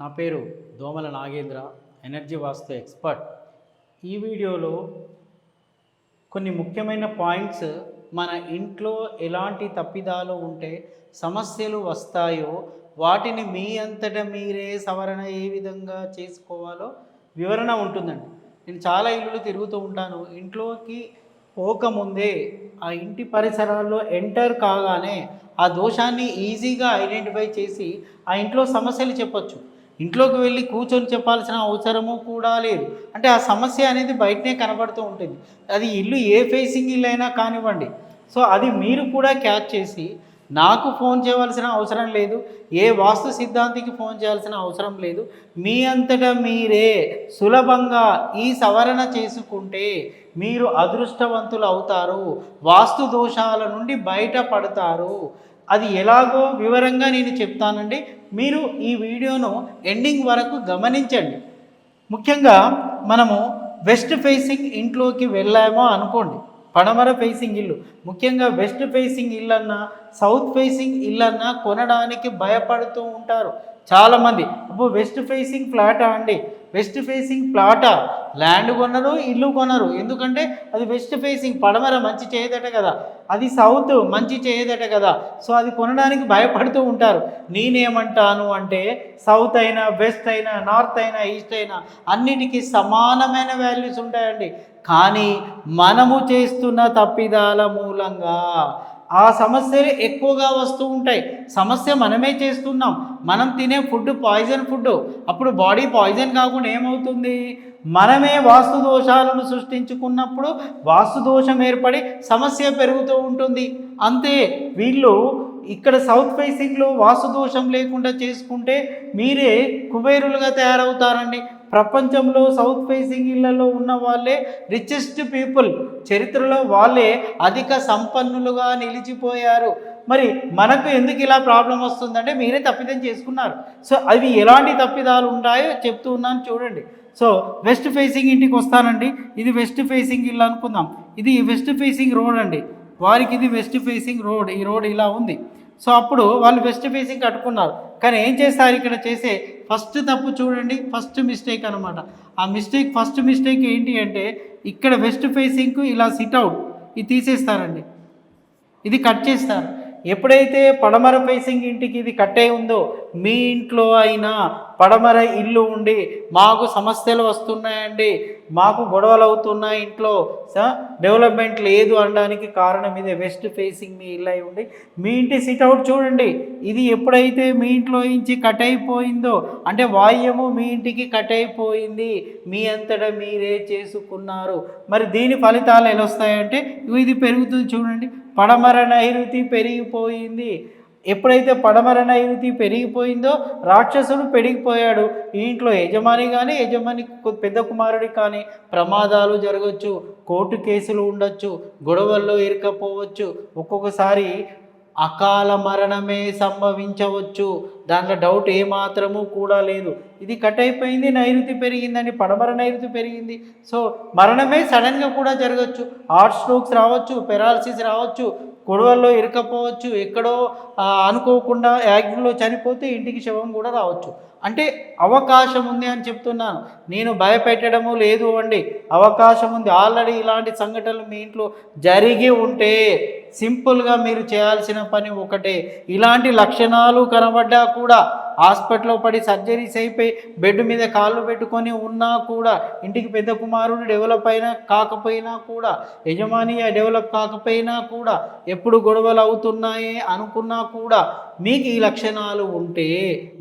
నా పేరు దోమల నాగేంద్ర ఎనర్జీ వాస్తు ఎక్స్పర్ట్ ఈ వీడియోలో కొన్ని ముఖ్యమైన పాయింట్స్ మన ఇంట్లో ఎలాంటి తప్పిదాలు ఉంటే సమస్యలు వస్తాయో వాటిని మీ అంతటా మీరే సవరణ ఏ విధంగా చేసుకోవాలో వివరణ ఉంటుందండి. నేను చాలా ఇల్లులు తిరుగుతూ ఉంటాను. ఇంట్లోకి పోకముందే ఆ ఇంటి పరిసరాల్లో ఎంటర్ కాగానే ఆ దోషాన్ని ఈజీగా ఐడెంటిఫై చేసి ఆ ఇంట్లో సమస్యలు చెప్పొచ్చు. ఇంట్లోకి వెళ్ళి కూర్చొని చెప్పాల్సిన అవసరము కూడా లేదు. అంటే ఆ సమస్య అనేది బయటనే కనబడుతూ ఉంటుంది. అది ఇల్లు ఏ ఫేసింగ్ ఇల్లు అయినా కానివ్వండి. సో అది మీరు కూడా క్యాచ్ చేసి నాకు ఫోన్ చేయవలసిన అవసరం లేదు. ఏ వాస్తు సిద్ధాంతికి ఫోన్ చేయాల్సిన అవసరం లేదు. మీ అంతటా మీరే సులభంగా ఈ సవరణ చేసుకుంటే మీరు అదృష్టవంతులు అవుతారు. వాస్తు దోషాల నుండి బయటపడతారు. అది ఎలాగో వివరంగా నేను చెప్తానండి. మీరు ఈ వీడియోను ఎండింగ్ వరకు గమనించండి. ముఖ్యంగా మనము వెస్ట్ ఫేసింగ్ ఇంట్లోకి వెళ్ళామో అనుకోండి. పడమర ఫేసింగ్ ఇల్లు. ముఖ్యంగా వెస్ట్ ఫేసింగ్ ఇల్లన్నా సౌత్ ఫేసింగ్ ఇల్లన్నా కొనడానికి భయపడుతూ ఉంటారు. చాలామంది అబ్బో వెస్ట్ ఫేసింగ్ ఫ్లాటా అండి? వెస్ట్ ఫేసింగ్ ప్లాటా ల్యాండ్ కొనరు ఇల్లు కొనరు. ఎందుకంటే అది వెస్ట్ ఫేసింగ్ పడమర మంచి చేయదట కదా. అది సౌత్ మంచి చేయదట కదా. సో అది కొనడానికి భయపడుతూ ఉంటారు. నేనేమంటాను అంటే సౌత్ అయినా వెస్ట్ అయినా నార్త్ అయినా ఈస్ట్ అయినా అన్నిటికీ సమానమైన వాల్యూస్ ఉంటాయండి. కానీ మనము చేస్తున్న తప్పిదాల మూలంగా ఆ సమస్యలు ఎక్కువగా వస్తూ ఉంటాయి. సమస్య మనమే చేస్తున్నాం. మనం తినే ఫుడ్ పాయిజన్ ఫుడ్. అప్పుడు బాడీ పాయిజన్ కాకుండా ఏమవుతుంది? మనమే వాస్తు దోషాలను సృష్టించుకున్నప్పుడు వాస్తు దోషం ఏర్పడి సమస్య పెరుగుతూ ఉంటుంది. అంతే వీళ్ళు ఇక్కడ సౌత్ ఫేసింగ్లో వాస్తు దోషం లేకుండా చేసుకుంటే మీరే కుబేరులుగా తయారవుతారండి. ప్రపంచంలో సౌత్ ఫేసింగ్ ఇళ్ళలో ఉన్న వాళ్ళే రిచెస్ట్ పీపుల్ చరిత్రలో వాళ్ళే అధిక సంపన్నులుగా నిలిచిపోయారు. మరి మనకు ఎందుకు ఇలా ప్రాబ్లం వస్తుందంటే మీరే తప్పిదం చేసుకున్నారు. సో అవి ఎలాంటి తప్పిదాలు ఉంటాయో చెప్తూ ఉన్నాను చూడండి. సో వెస్ట్ ఫేసింగ్ ఇంటికి వస్తానండి. ఇది వెస్ట్ ఫేసింగ్ ఇల్లు అనుకుందాం. ఇది వెస్ట్ ఫేసింగ్ రోడ్ అండి. వారికి ఇది వెస్ట్ ఫేసింగ్ రోడ్ ఈ రోడ్ ఇలా ఉంది. సో అప్పుడు వాళ్ళు వెస్ట్ ఫేసింగ్ కట్టుకున్నారు. కానీ ఏం చేస్తారు ఇక్కడ చేసే ఫస్ట్ తప్పు చూడండి ఫస్ట్ మిస్టేక్ అనమాట ఆ మిస్టేక్ ఫస్ట్ మిస్టేక్ ఏంటి అంటే ఇక్కడ వెస్ట్ ఫేసింగ్కు ఇలా సిట్అవుట్ ఇది తీసేస్తారండి. ఇది కట్ చేస్తారు. ఎప్పుడైతే పడమర ఫేసింగ్ ఇంటికి ఇది కట్ అయి ఉందో మీ ఇంట్లో అయినా పడమర ఇల్లు ఉండి మాకు సమస్యలు వస్తున్నాయండి మాకు గొడవలు అవుతున్నాయి ఇంట్లో డెవలప్మెంట్ లేదు అనడానికి కారణం ఇదే. వెస్ట్ ఫేసింగ్ మీ ఇల్లు అయి ఉండి మీ ఇంటి సిట్అవుట్ చూడండి ఇది ఎప్పుడైతే మీ ఇంట్లో నుంచి కట్ అయిపోయిందో అంటే వాయుము మీ ఇంటికి కట్ అయిపోయింది మీ అంతటా మీరే చేసుకున్నారు. మరి దీని ఫలితాలు ఎలా వస్తాయంటే ఇది పెరుగుతుంది చూడండి పడమర నైరుతి పెరిగిపోయింది. ఎప్పుడైతే పడమర నైరుతి పెరిగిపోయిందో రాక్షసుడు పెరిగిపోయాడు. ఈ ఇంట్లో యజమాని కానీ యజమాని పెద్ద కుమారుడికి కానీ ప్రమాదాలు జరగచ్చు కోర్టు కేసులు ఉండొచ్చు గొడవల్లో ఇరకపోవచ్చు ఒక్కొక్కసారి అకాల మరణమే సంభవించవచ్చు. దాంట్లో డౌట్ ఏమాత్రము కూడా లేదు. ఇది కట్ అయిపోయింది నైరుతి పెరిగిందండి పడమర నైరుతి పెరిగింది. సో మరణమే సడన్గా కూడా జరగచ్చు. హార్ట్ స్ట్రోక్స్ రావచ్చు పెరాలసిస్ రావచ్చు గొడవల్లో ఇరకపోవచ్చు ఎక్కడో అనుకోకుండా యాక్సిడెంట్లో చనిపోతే ఇంటికి శవం కూడా రావచ్చు. అంటే అవకాశం ఉంది అని చెప్తున్నాను. నేను భయపెట్టడము లేదు అండి. అవకాశం ఉంది. ఆల్రెడీ ఇలాంటి సంఘటనలు మీ ఇంట్లో జరిగి ఉంటే సింపుల్గా మీరు చేయాల్సిన పని ఒకటే. ఇలాంటి లక్షణాలు కనబడ్డా కూడా హాస్పిటల్లో పడి సర్జరీస్ అయిపోయి బెడ్ మీద కాళ్ళు పెట్టుకొని ఉన్నా కూడా ఇంటికి పెద్ద కుమారుడు డెవలప్ అయినా కాకపోయినా కూడా యజమాని డెవలప్ కాకపోయినా కూడా ఎప్పుడు గొడవలు అవుతున్నాయి అనుకున్నా కూడా మీకు ఈ లక్షణాలు ఉంటే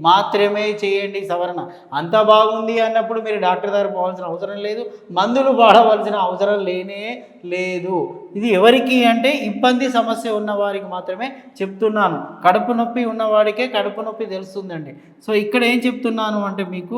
మాత్రమే చేయండి సవరణ. అంత బాగుంది అన్నప్పుడు మీరు డాక్టర్ దగ్గర పోవాల్సిన అవసరం లేదు. మందులు వాడవలసిన అవసరం లేనే లేదు. ఇది ఎవరికి అంటే ఇబ్బంది సమస్య ఉన్న వారికి మాత్రమే చెప్తున్నాను. కడుపు నొప్పి ఉన్నవాడికే కడుపు నొప్పి తెలుస్తుందండి. సో ఇక్కడ ఏం చెప్తున్నాను అంటే మీకు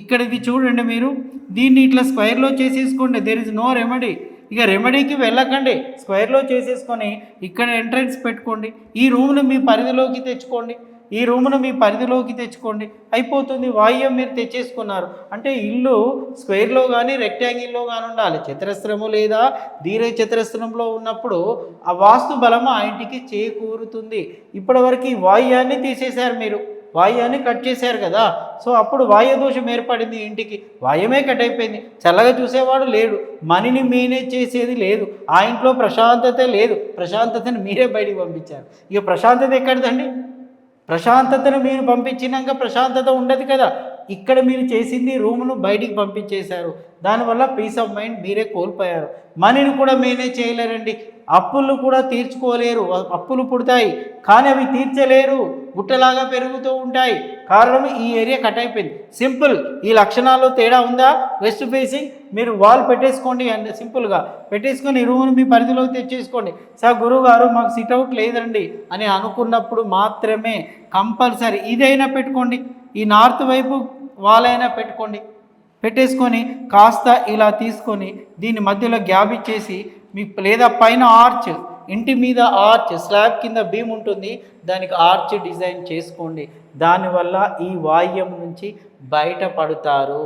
ఇక్కడ ఇది చూడండి మీరు. దీన్ని ఇట్లా స్క్వైర్లో చేసేసుకోండి. దేర్ ఇస్ నో రెమెడీ ఇక రెమెడీకి వెళ్ళకండి. స్క్వేర్లో చేసేసుకొని ఇక్కడ ఎంట్రన్స్ పెట్టుకోండి. ఈ రూమ్ను మీ పరిధిలోకి తెచ్చుకోండి. ఈ రూమ్ను మీ పరిధిలోకి తెచ్చుకోండి. అయిపోతుంది వాయువ్యం మీరు తెచ్చేసుకున్నారు. అంటే ఇల్లు స్క్వేర్లో కానీ రెక్టాంగిల్లో కానీ ఉండాలి. చతురస్రము లేదా దీర్ఘ చతురస్రంలో ఉన్నప్పుడు ఆ వాస్తు బలము ఆ ఇంటికి చేకూరుతుంది. ఇప్పటివరకు ఈ వాయువ్యాన్ని తీసేశారు మీరు. వాయుయాన్ని కట్ చేశారు కదా. సో అప్పుడు వాయు దోషం ఏర్పడింది ఇంటికి. వాయుమే కట్ అయిపోయింది. చల్లగా చూసేవాడు లేడు. మనీని మేనేజ్ చేసేది లేదు. ఆ ఇంట్లో ప్రశాంతత లేదు. ప్రశాంతతను మీరే బయటికి పంపించారు. ఇక ప్రశాంతత ఎక్కడిదండి? ప్రశాంతతను మీరు పంపించినాక ప్రశాంతత ఉండదు కదా. ఇక్కడ మీరు చేసింది రూమును బయటికి పంపించేశారు. దానివల్ల పీస్ ఆఫ్ మైండ్ మీరే కోల్పోయారు. మనీని కూడా మేనేజ్ చేయలేరండి. అప్పులు కూడా తీర్చుకోలేరు. అప్పులు పుడతాయి. కానీ అవి తీర్చలేరు. గుట్టలాగా పెరుగుతూ ఉంటాయి. కారణం ఈ ఏరియా కట్ అయిపోయింది. సింపుల్. ఈ లక్షణాల్లో తేడా ఉందా? వెస్ట్ ఫేసింగ్ మీరు వాల్ పెట్టేసుకోండి అండ్ సింపుల్గా పెట్టేసుకొని రూమ్ని మీ పరిధిలోకి తెచ్చేసుకోండి. సార్ గురువు గారు మాకు సిట్అవుట్ లేదండి అని అనుకున్నప్పుడు మాత్రమే కంపల్సరీ ఇదైనా పెట్టుకోండి. ఈ నార్త్ వైపు వాల్ అయినా పెట్టుకోండి. పెట్టేసుకొని కాస్త ఇలా తీసుకొని దీని మధ్యలో గ్యాప్ ఇచ్చేసి మీ లేదా పైన ఆర్చ్ ఇంటి మీద ఆర్చ్ స్లాబ్ కింద బీమ్ ఉంటుంది. దానికి ఆర్చ్ డిజైన్ చేసుకోండి. దానివల్ల ఈ వాయ్యం నుంచి బయటపడతారు.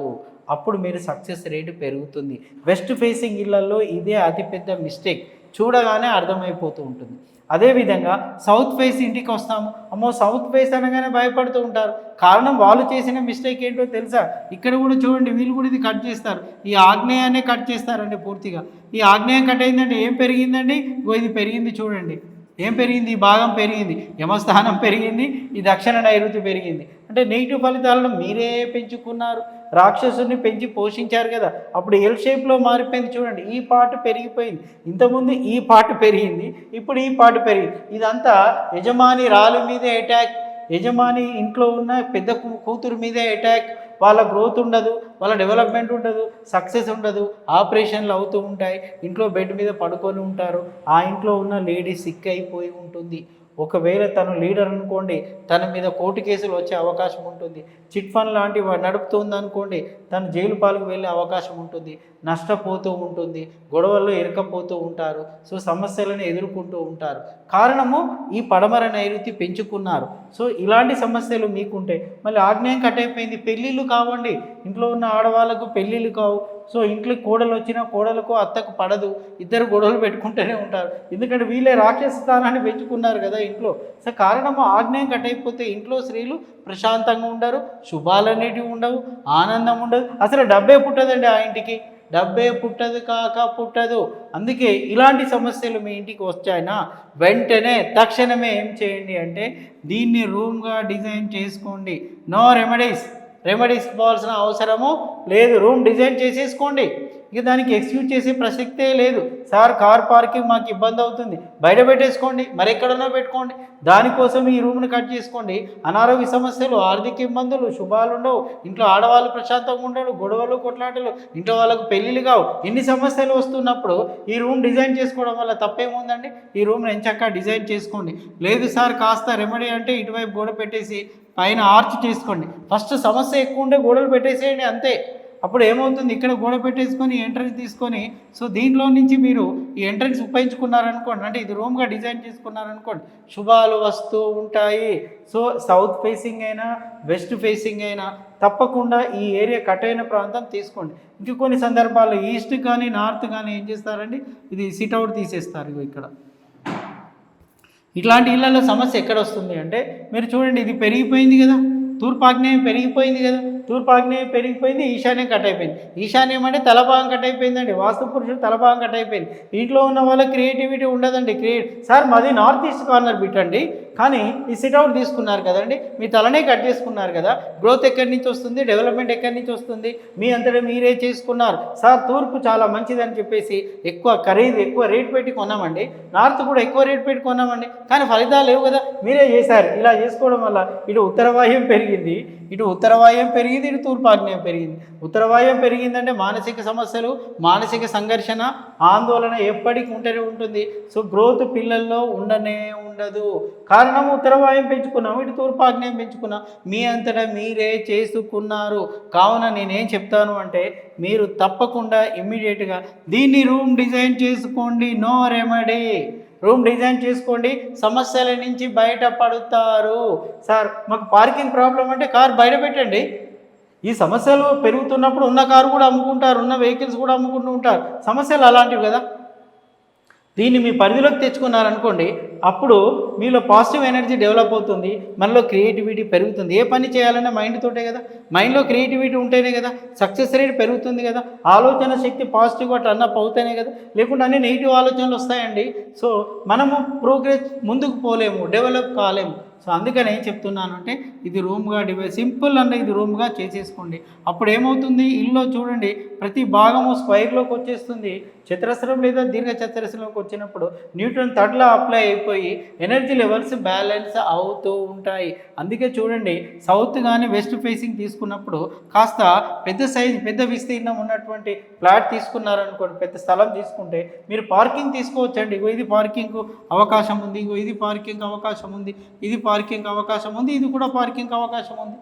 అప్పుడు మీరు సక్సెస్ రేటు పెరుగుతుంది. వెస్ట్ ఫేసింగ్ ఇళ్ళలో ఇదే అతిపెద్ద మిస్టేక్ చూడగానే అర్థమైపోతూ ఉంటుంది. అదేవిధంగా సౌత్ ఫేస్ ఇంటికి వస్తాము. అమ్మో సౌత్ ఫేస్ అనగానే భయపడుతూ ఉంటారు. కారణం వాళ్ళు చేసిన మిస్టేక్ ఏంటో తెలుసా? ఇక్కడ కూడా చూడండి వీళ్ళు కూడా ఇది కట్ చేస్తారు. ఈ ఆగ్నేయాన్నే కట్ చేస్తారండి పూర్తిగా. ఈ ఆగ్నేయం కట్ అయిందంటే ఏం పెరిగిందండి? ఇది పెరిగింది చూడండి. ఏం పెరిగింది? ఈ భాగం పెరిగింది. యమస్థానం పెరిగింది. ఈ దక్షిణ నైరుతి పెరిగింది. అంటే నెగిటివ్ ఫలితాలను మీరే పెంచుకున్నారు. రాక్షసుని పెంచి పోషించారు కదా. అప్పుడు ఎల్ షేప్లో మారిపోయింది చూడండి. ఈ పాట పెరిగిపోయింది. ఇంతకుముందు ఈ పాట పెరిగింది. ఇప్పుడు ఈ పాట పెరిగింది. ఇదంతా యజమాని రాళ్ళ మీదే అటాక్ యజమాని ఇంట్లో ఉన్న పెద్ద కూతురు మీదే అటాక్ వాళ్ళ గ్రోత్ ఉండదు. వాళ్ళ డెవలప్మెంట్ ఉండదు. సక్సెస్ ఉండదు. ఆపరేషన్లు అవుతూ ఉంటాయి. ఇంట్లో బెడ్ మీద పడుకొని ఉంటారు. ఆ ఇంట్లో ఉన్న లేడీ సిక్ అయిపోయి ఉంటుంది. ఒకవేళ తను లీడర్ అనుకోండి తన మీద కోర్టు కేసులు వచ్చే అవకాశం ఉంటుంది. చిట్ ఫండ్ లాంటి నడుపుతుంది అనుకోండి తను జైలు పాలకు వెళ్ళే అవకాశం ఉంటుంది. నష్టపోతూ ఉంటుంది. గొడవల్లో ఇరకపోతూ ఉంటారు. సో సమస్యలను ఎదుర్కొంటూ ఉంటారు. కారణము ఈ పడమర నైరుతి పెంచుకున్నారు. సో ఇలాంటి సమస్యలు మీకుంటే మళ్ళీ ఆగ్నేయం కట్ అయిపోయింది పెళ్ళిళ్ళు కావండి. ఇంట్లో ఉన్న ఆడవాళ్ళకు పెళ్ళిళ్ళు కావు. సో ఇంట్లో కోడలు వచ్చినా కోడలకు అత్తకు పడదు ఇద్దరు గొడవలు పెట్టుకుంటూనే ఉంటారు. ఎందుకంటే వీళ్ళే రాక్షస స్థానాన్ని పెంచుకున్నారు కదా ఇంట్లో. సో కారణము ఆగ్నేయం కట్ అయిపోతే ఇంట్లో స్త్రీలు ప్రశాంతంగా ఉండరు శుభాలనేటివి ఉండవు ఆనందం ఉండదు. అసలు డబ్బే పుట్టదండి ఆ ఇంటికి. డబ్బే పుట్టదు కాక పుట్టదు. అందుకే ఇలాంటి సమస్యలు మీ ఇంటికి వచ్చాయినా? వెంటనే తక్షణమే ఏం చేయండి అంటే దీన్ని రూమ్గా డిజైన్ చేసుకోండి. No remedies. రెమెడీస్ పోవాల్సిన అవసరము లేదు. రూమ్ డిజైన్ చేసేసుకోండి. ఇక దానికి ఎక్స్క్యూజ్ చేసే ప్రసక్తే లేదు. సార్ కార్ పార్కింగ్ మాకు ఇబ్బంది అవుతుంది. బయట పెట్టేసుకోండి మరెక్కడన్నా పెట్టుకోండి. దానికోసం ఈ రూమ్ని కట్ చేసుకోండి. అనారోగ్య సమస్యలు ఆర్థిక ఇబ్బందులు శుభాలు ఉండవు. ఇంట్లో ఆడవాళ్ళు ప్రశాంతంగా ఉండరు గొడవలు కొట్లాటలు. ఇంట్లో వాళ్ళకు పెళ్ళిళ్ళు కావు. ఇన్ని సమస్యలు వస్తున్నప్పుడు ఈ రూమ్ డిజైన్ చేసుకోవడం వల్ల తప్పేముందండి? ఈ రూమ్ని ఎంచక్క డిజైన్ చేసుకోండి. లేదు సార్ కాస్త రెమెడీ అంటే ఇటువైపు గోడ పెట్టేసి పైన ఆర్చ్ చేసుకోండి. ఫస్ట్ సమస్య ఎక్కువ ఉంటే గోడలు పెట్టేసేయండి అంతే. అప్పుడు ఏమవుతుంది? ఇక్కడ గోడ పెట్టేసుకొని ఎంట్రన్స్ తీసుకొని సో దీంట్లో నుంచి మీరు ఈ ఎంట్రన్స్ ఉపయోగించుకున్నారనుకోండి అంటే ఇది రూమ్గా డిజైన్ చేసుకున్నారనుకోండి శుభాలు వస్తూ ఉంటాయి. సో సౌత్ ఫేసింగ్ అయినా వెస్ట్ ఫేసింగ్ అయినా తప్పకుండా ఈ ఏరియా కట్ అయిన ప్రాంతం తీసుకోండి. ఇంకా కొన్ని సందర్భాల్లో ఈస్ట్ కానీ నార్త్ కానీ ఏం చేస్తారండి? ఇది సిట్అవుట్ తీసేస్తారు ఇక్కడ. ఇట్లాంటి ఇళ్ళలో సమస్య ఎక్కడ వస్తుంది అంటే మీరు చూడండి ఇది పెరిగిపోయింది కదా. తూర్పు ఆగ్నేయం పెరిగిపోయింది కదా. తూర్పాగ్నేయం పెరిగిపోయింది ఈశాన్యం కట్ అయిపోయింది. ఈశాన్యం అంటే తలభాగం కట్ అయిపోయిందండి. వాస్తు పురుషుడు తలభాగం కట్ అయిపోయింది. ఇంట్లో ఉన్న వాళ్ళ క్రియేటివిటీ ఉండదండి. క్రియేట్ సార్ మాది నార్త్ ఈస్ట్ కార్నర్ పెట్టండి కానీ ఈ సిట్అవుట్ తీసుకున్నారు కదండి. మీ తలనే కట్ చేసుకున్నారు కదా. గ్రోత్ ఎక్కడి నుంచి వస్తుంది? డెవలప్మెంట్ ఎక్కడి నుంచి వస్తుంది? మీ అంతటా మీరే చేసుకున్నారు. సార్ తూర్పు చాలా మంచిదని చెప్పేసి ఎక్కువ ఖరీదు ఎక్కువ రేట్ పెట్టి కొన్నామండి నార్త్ కూడా ఎక్కువ రేట్ పెట్టి కొన్నామండి కానీ ఫలితాలు లేవు కదా. మీరే చేశారు. ఇలా చేసుకోవడం వల్ల ఇటు ఉత్తరవాయుం పెరిగింది. ఇటు ఉత్తరవాయం పెరిగింది ఇటు తూర్పు ఆగ్నేయం పెరిగింది. ఉత్తరవాయం పెరిగిందంటే మానసిక సమస్యలు మానసిక సంఘర్షణ ఆందోళన ఎప్పటికీ ఉంటూనే ఉంటుంది. సో గ్రోత్ పిల్లల్లో ఉండనే ఉండదు. కారణం ఉత్తరవాయం పెంచుకున్నాం ఇటు తూర్పు పెంచుకున్నాం. మీ అంతటా మీరే చేసుకున్నారు. కావున నేనేం చెప్తాను అంటే మీరు తప్పకుండా ఇమ్మీడియట్గా దీన్ని రూమ్ డిజైన్ చేసుకోండి నో రెమెడీ రూమ్ డిజైన్ చేసుకోండి సమస్యల నుంచి బయటపడతారు. సార్ మాకు పార్కింగ్ ప్రాబ్లం అంటే కార్ బయట పెట్టండి. ఈ సమస్యలు పెరుగుతున్నప్పుడు ఉన్న కారు కూడా అమ్ముకుంటారు ఉన్న వెహికల్స్ కూడా అమ్ముకుంటూ ఉంటారు. సమస్యలు అలాంటివి కదా. దీన్ని మీ పరిధిలోకి తెచ్చుకున్నారనుకోండి అప్పుడు మీలో పాజిటివ్ ఎనర్జీ డెవలప్ అవుతుంది మనలో క్రియేటివిటీ పెరుగుతుంది. ఏ పని చేయాలన్నా మైండ్ తోటే కదా. మైండ్లో క్రియేటివిటీ ఉంటేనే కదా సక్సెస్ రేట్ పెరుగుతుంది కదా. ఆలోచన శక్తి పాజిటివ్గా టర్న్ అప్ అవుతేనే కదా. లేకుంటే అన్ని నెగిటివ్ ఆలోచనలు వస్తాయండి. సో మనము ప్రోగ్రెస్ ముందుకు పోలేము డెవలప్ కాలేము. సో అందుకని ఏం చెప్తున్నాను అంటే ఇది రూమ్గా డివై సింపుల్ అన్న ఇది రూమ్గా చేసేసుకోండి. అప్పుడు ఏమవుతుంది? ఇల్లు చూడండి ప్రతి భాగము స్క్వైర్లోకి వచ్చేస్తుంది. చతురస్రం లేదా దీర్ఘ చతురస్రంలోకి వచ్చినప్పుడు న్యూట్రన్ థర్డ్లో అప్లై అయిపోయి ఎనర్జీ లెవెల్స్ బ్యాలెన్స్ అవుతూ ఉంటాయి. అందుకే చూడండి సౌత్ కానీ వెస్ట్ ఫేసింగ్ తీసుకున్నప్పుడు కాస్త పెద్ద సైజ్ పెద్ద విస్తీర్ణం ఉన్నటువంటి ఫ్లాట్ తీసుకున్నారనుకోండి పెద్ద స్థలం తీసుకుంటే మీరు పార్కింగ్ తీసుకోవచ్చండి. ఇగో ఇది పార్కింగ్ అవకాశం ఉంది ఇగో ఇది పార్కింగ్ అవకాశం ఉంది ఇది పార్కింగ్ అవకాశం ఉంది ఇది కూడా పార్కింగ్ అవకాశం ఉంది.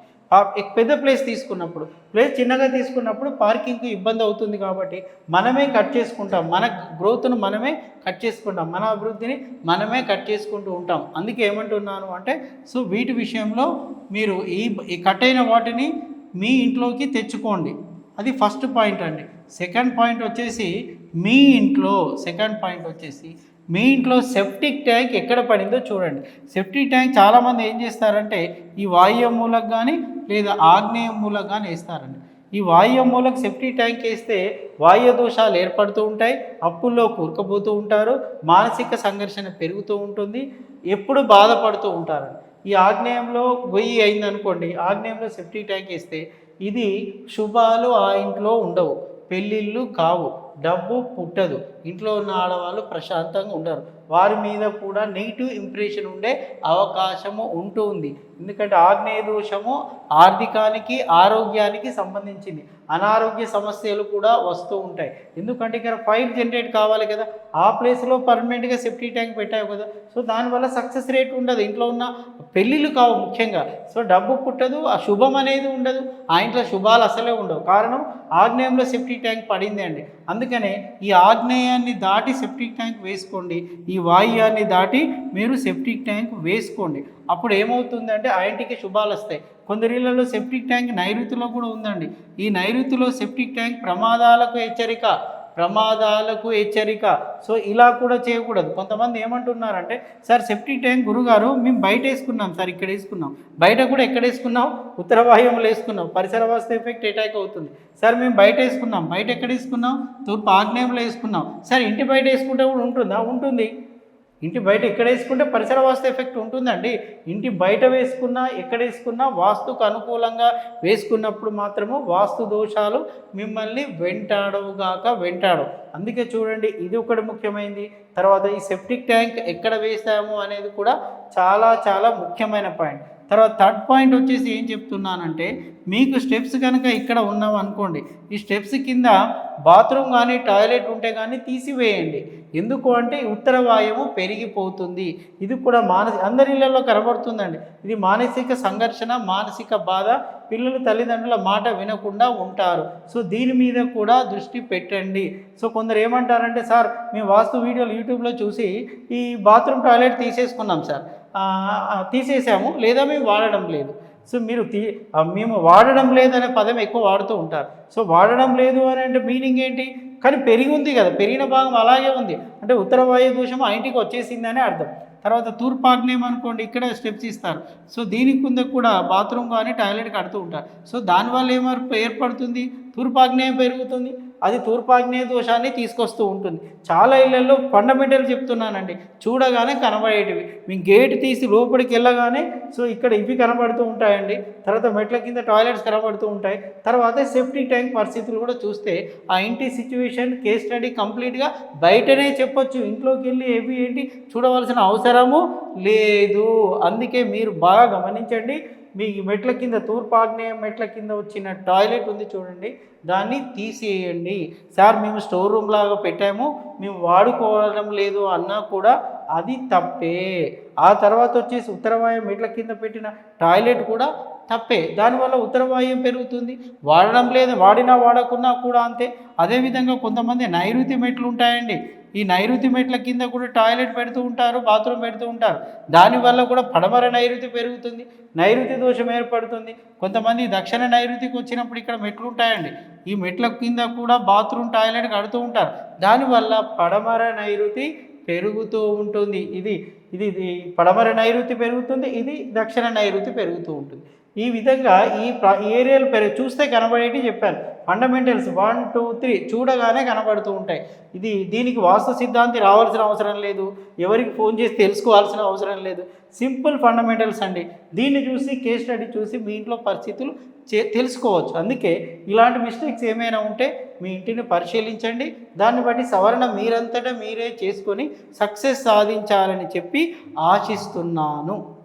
పెద్ద ప్లేస్ తీసుకున్నప్పుడు ప్లేస్ చిన్నగా తీసుకున్నప్పుడు పార్కింగ్కి ఇబ్బంది అవుతుంది కాబట్టి మనమే కట్ చేసుకుంటాం. మన గ్రోత్ను మనమే కట్ చేసుకుంటాం. మన అభివృద్ధిని మనమే కట్ చేసుకుంటూ ఉంటాం. అందుకే ఏమంటున్నాను అంటే సో వీటి విషయంలో మీరు ఈ ఈ కట్ అయిన వాటిని మీ ఇంట్లోకి తెచ్చుకోండి. అది ఫస్ట్ పాయింట్ అండి. సెకండ్ పాయింట్ వచ్చేసి మీ ఇంట్లో సెకండ్ పాయింట్ వచ్చేసి మీ ఇంట్లో సెప్టిక్ ట్యాంక్ ఎక్కడ పడిందో చూడండి. సెప్టిక్ ట్యాంక్ చాలామంది ఏం చేస్తారంటే ఈ వాయు మూలకు కానీ లేదా ఆగ్నేయ మూలంగా కానీ వేస్తారండి ఈ వాయు మూలకు సెఫ్టీ ట్యాంక్ వేస్తే వాయు దోషాలు ఏర్పడుతూ ఉంటాయి అప్పుల్లో కూరుకుపోతూ ఉంటారు మానసిక సంఘర్షణ పెరుగుతూ ఉంటుంది ఎప్పుడు బాధపడుతూ ఉంటారు ఈ ఆగ్నేయంలో గొయ్యి అయిందనుకోండి ఆగ్నేయంలో సెఫ్టీ ట్యాంక్ వేస్తే ఇది శుభాలు ఆ ఇంట్లో ఉండవు పెళ్ళిళ్ళు కావు. డబ్బు పుట్టదు. ఇంట్లో ఉన్న ఆడవాళ్ళు ప్రశాంతంగా ఉండరు. వారి మీద కూడా నెగిటివ్ ఇంప్రెషన్ ఉండే అవకాశము ఉంటుంది. ఎందుకంటే ఆగ్నేయ దోషము ఆర్థికానికి ఆరోగ్యానికి సంబంధించింది. అనారోగ్య సమస్యలు కూడా వస్తూ ఉంటాయి. ఎందుకంటే ఇక్కడ ఫైర్ జనరేట్ కావాలి కదా. ఆ ప్లేస్లో పర్మనెంట్గా సేఫ్టీ ట్యాంక్ పెట్టావు కదా. సో దానివల్ల సక్సెస్ రేట్ ఉండదు. ఇంట్లో ఉన్న పెళ్ళిళ్ళు కావు ముఖ్యంగా. సో డబ్బు పుట్టదు. ఆ శుభం అనేది ఉండదు. ఆ ఇంట్లో శుభాలు అసలే ఉండవు. కారణం ఆగ్నేయంలో సెఫ్టీ ట్యాంక్ పడింది అండి. అందుకనే ఈ ఆగ్నేయాన్ని దాటి సెప్టిక్ ట్యాంక్ వేసుకోండి ఈ వాయుయాన్ని దాటి మీరు సెప్టిక్ ట్యాంక్ వేసుకోండి. అప్పుడు ఏమవుతుందంటే ఆ ఇంటికి శుభాలు వస్తాయి. కొందరిళ్ళలో సెప్టిక్ ట్యాంక్ నైరుతిలో కూడా ఉందండి. ఈ నైరుతిలో సెప్టిక్ ట్యాంక్ ప్రమాదాలకు హెచ్చరిక. ప్రమాదాలకు హెచ్చరిక. సో ఇలా కూడా చేయకూడదు. కొంతమంది ఏమంటున్నారంటే సార్ సెప్టిక్ ట్యాంక్ గురుగారు మేము బయట వేసుకున్నాం సార్ ఇక్కడ వేసుకున్నాం. బయట కూడా ఎక్కడ వేసుకున్నాం ఉత్తర వాయువులు వేసుకున్నాం పరిసర వాస్తు ఎఫెక్ట్ అటాక్ అవుతుంది. సార్ మేము బయట వేసుకున్నాం. బయట ఎక్కడ వేసుకున్నాం తూర్పు ఆగ్నేయంలో వేసుకున్నాం. సార్ ఇంటి బయట వేసుకుంటే కూడా ఉంటుందా? ఉంటుంది. ఇంటి బయట ఎక్కడ వేసుకుంటే పరిసర వాస్తు ఎఫెక్ట్ ఉంటుందండి. ఇంటి బయట వేసుకున్నా ఎక్కడ వేసుకున్నా వాస్తుకు అనుకూలంగా వేసుకున్నప్పుడు మాత్రము వాస్తు దోషాలు మిమ్మల్ని వెంటాడవుగాక వెంటాడు అందుకే చూడండి ఇది ఒకటి ముఖ్యమైనది తర్వాత ఈ సెప్టిక్ ట్యాంక్ ఎక్కడ వేసాము అనేది కూడా చాలా చాలా ముఖ్యమైన పాయింట్. తర్వాత థర్డ్ పాయింట్ వచ్చేసి ఏం చెప్తున్నానంటే మీకు స్టెప్స్ కనుక ఇక్కడ ఉన్నాం అనుకోండి ఈ స్టెప్స్ కింద బాత్రూమ్ కానీ టాయిలెట్ ఉంటే కానీ తీసివేయండి. ఎందుకు అంటే ఉత్తర వాయువు పెరిగిపోతుంది. ఇది కూడా మానసిక అందరి ఇళ్ళలో కనబడుతుందండి. ఇది మానసిక సంఘర్షణ మానసిక బాధ పిల్లలు తల్లిదండ్రుల మాట వినకుండా ఉంటారు. సో దీని మీద కూడా దృష్టి పెట్టండి. సో కొందరు ఏమంటారంటే సార్ మేము వాస్తు వీడియోలు యూట్యూబ్లో చూసి ఈ బాత్రూమ్ టాయిలెట్ తీసేసుకున్నాం సార్. తీసేసాము లేదా మేము వాడడం లేదు. సో మీరు తీ మేము వాడడం లేదనే పదం ఎక్కువ వాడుతూ ఉంటారు. సో వాడడం లేదు అని అంటే మీనింగ్ ఏంటి? కానీ పెరిగి ఉంది కదా పెరిగిన భాగం అలాగే ఉంది. అంటే ఉత్తర వాయు దోషం ఆ ఇంటికి వచ్చేసిందని అర్థం. తర్వాత తూర్పాగ్నేయం అనుకోండి ఇక్కడ స్టెప్స్ ఇస్తారు. సో దీనికి కింద కూడా బాత్రూమ్ కానీ టాయిలెట్ కడుతూ ఉంటారు. సో దానివల్ల ఏమర్ ఏర్పడుతుంది? తూర్పాగ్నేయం పెరుగుతుంది. అది తూర్పాగ్నేయ దోషాన్ని తీసుకొస్తూ ఉంటుంది. చాలా ఇళ్ళలో ఫండమెంటల్ చెప్తున్నానండి. చూడగానే కనబడేటివి. మీ గేట్ తీసి లోపలికి వెళ్ళగానే సో ఇక్కడ ఇవి కనబడుతూ ఉంటాయండి. తర్వాత మెట్ల కింద టాయిలెట్స్ కనబడుతూ ఉంటాయి. తర్వాత సేఫ్టీ ట్యాంక్ పరిస్థితులు కూడా చూస్తే ఆ ఇంటి సిచ్యువేషన్ కేస్ స్టడీ కంప్లీట్గా బయటనే చెప్పొచ్చు. ఇంట్లోకి వెళ్ళి ఏవి ఏంటి చూడవలసిన అవసరము లేదు. అందుకే మీరు బాగా గమనించండి. మీ మెట్ల కింద తూర్పు ఆగ్నేయ మెట్ల కింద వచ్చిన టాయిలెట్ ఉంది చూడండి. దాన్ని తీసేయండి. సార్ మేము స్టోర్ రూమ్ లాగా పెట్టాము. మేము వాడుకోవడం లేదు అన్నా కూడా అది తప్పే. ఆ తర్వాత వచ్చేసి ఉత్తరవాయు మెట్ల కింద పెట్టిన టాయిలెట్ కూడా తప్పే. దానివల్ల ఉత్తరవాయుం పెరుగుతుంది. వాడడం లేదు వాడినా వాడకున్నా కూడా అంతే. అదేవిధంగా కొంతమంది నైరుతి మెట్లు ఉంటాయండి. ఈ నైరుతి మెట్ల కింద కూడా టాయిలెట్ పెడుతూ ఉంటారు బాత్రూమ్ పెడుతూ ఉంటారు. దానివల్ల కూడా పడమర నైరుతి పెరుగుతుంది నైరుతి దోషం ఏర్పడుతుంది. కొంతమంది దక్షిణ నైరుతికి వచ్చినప్పుడు ఇక్కడ మెట్లు ఉంటాయండి. ఈ మెట్ల కింద కూడా బాత్రూమ్ టాయిలెట్ కడుతూ ఉంటారు. దానివల్ల పడమర నైరుతి పెరుగుతూ ఉంటుంది. ఇది ఇది పడమర నైరుతి పెరుగుతుంది ఇది దక్షిణ నైరుతి పెరుగుతూ ఉంటుంది. ఈ విధంగా ఈ ప్ర ఏరియాలు పెరుగు చూస్తే కనబడేటి చెప్పాను. ఫండమెంటల్స్ వన్ టూ త్రీ చూడగానే కనబడుతూ ఉంటాయి. ఇది దీనికి వాస్తు సిద్ధాంతి రావాల్సిన అవసరం లేదు. ఎవరికి ఫోన్ చేసి తెలుసుకోవాల్సిన అవసరం లేదు. సింపుల్ ఫండమెంటల్స్ అండి. దీన్ని చూసి కేస్ స్టడీ చూసి మీ ఇంట్లో పరిస్థితులు చే తెలుసుకోవచ్చు. అందుకే ఇలాంటి మిస్టేక్స్ ఏమైనా ఉంటే మీ ఇంటిని పరిశీలించండి. దాన్ని బట్టి సవరణ మీరంతటా మీరే చేసుకొని సక్సెస్ సాధించాలని చెప్పి ఆశిస్తున్నాను.